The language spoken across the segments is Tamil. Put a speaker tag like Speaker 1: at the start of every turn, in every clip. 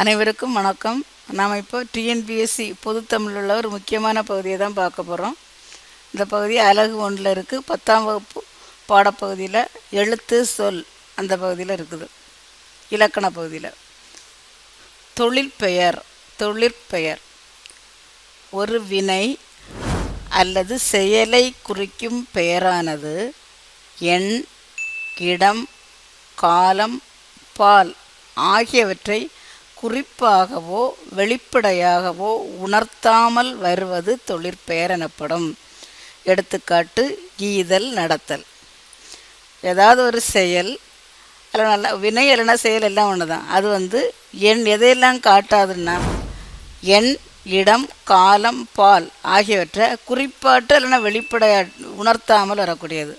Speaker 1: அனைவருக்கும் வணக்கம். நாம் இப்போ டிஎன்பிஎஸ்சி பொதுத்தமிழில் உள்ள ஒரு முக்கியமான பகுதியை தான் பார்க்க போகிறோம் இந்த பகுதி அழகு ஒன்றில் இருக்குது பத்தாம் வகுப்பு பாடப்பகுதியில் எழுத்து சொல் அந்த பகுதியில் இருக்குது. இலக்கண பகுதியில். தொழிற்பெயர் தொழிற்பெயர் ஒரு வினை அல்லது செயலை குறிக்கும் பெயரானது எண் இடம் காலம் பால் ஆகியவற்றை குறிப்பாகவோ வெளிப்படையாகவோ உணர்த்தாமல் வருவது தொழிற்பெயர் எனப்படும் எடுத்துக்காட்டு ஈதல் நடத்தல். ஏதாவது ஒரு செயல் அல்ல நல்லா வினை இல்லைன்னா செயல் எல்லாம் ஒன்று தான் அது வந்து என் எதையெல்லாம் காட்டாதுன்னா எண் இடம் காலம் பால் ஆகியவற்றை குறிப்பாட்டு இல்லைன்னா வெளிப்படையா உணர்த்தாமல் வரக்கூடியது.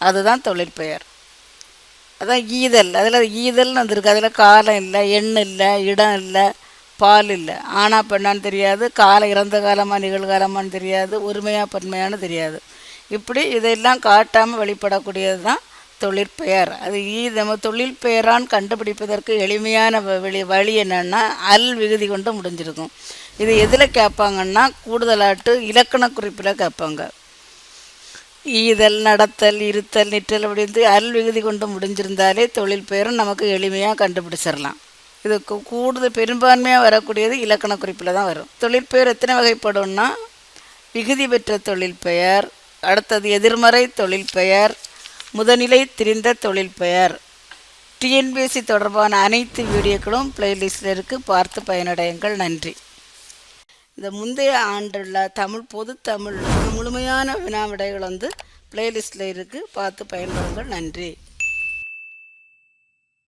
Speaker 1: அதுதான் தொழிற்பெயர். அதான் ஈதல். அதில் ஈதல்னு வந்திருக்கு. அதில் காலம் இல்லை எண் இல்லை இடம் இல்லை பால் இல்லை. ஆனா பெண்ணான்னு தெரியாது. காலம் இறந்த காலமா நிகழ்காலமான்னு தெரியாது. உரிமையாக பெண்மையானு தெரியாது. இப்படி இதெல்லாம் காட்டாமல் வெளிப்படக்கூடியது தான் தொழிற்பெயர் அது ஈ நம்ம தொழிற்பெயரான் கண்டுபிடிப்பதற்கு எளிமையான வ- வழி என்னென்னா அல் விகுதி கொண்டு முடிஞ்சிருக்கும். இது எதில் கேட்பாங்கன்னா கூடுதலாட்டு இலக்கண குறிப்பில் கேட்பாங்க. ஈதல் நடத்தல் இருத்தல் நிற்றல் அப்படின்னு அல் விகுதி கொண்டு முடிஞ்சிருந்தாலே தொழில் பெயரும் நமக்கு எளிமையாக கண்டுபிடிச்சிடலாம். இது கூடுதல் பெரும்பான்மையாக வரக்கூடியது இலக்கண குறிப்பில் தான் வரும். தொழிற்பெயர் எத்தனை வகைப்படும்னா விகுதி பெற்ற தொழில் பெயர் அடுத்தது எதிர்மறை தொழிற்பெயர் முதநிலை திரிந்த தொழில் பெயர். டிஎன்பிஎஸ்சி தொடர்பான அனைத்து வீடியோக்களும் பிளேலிஸ்டில் இருக்குது பார்த்து பயனடையுங்கள். நன்றி. இந்த முந்தைய ஆண்டுள்ள தமிழ் பொது தமிழ் முழுமையான வினா விடைகள் வந்து பிளேலிஸ்டில் இருக்குது பார்த்து பயன்படுங்கள். நன்றி.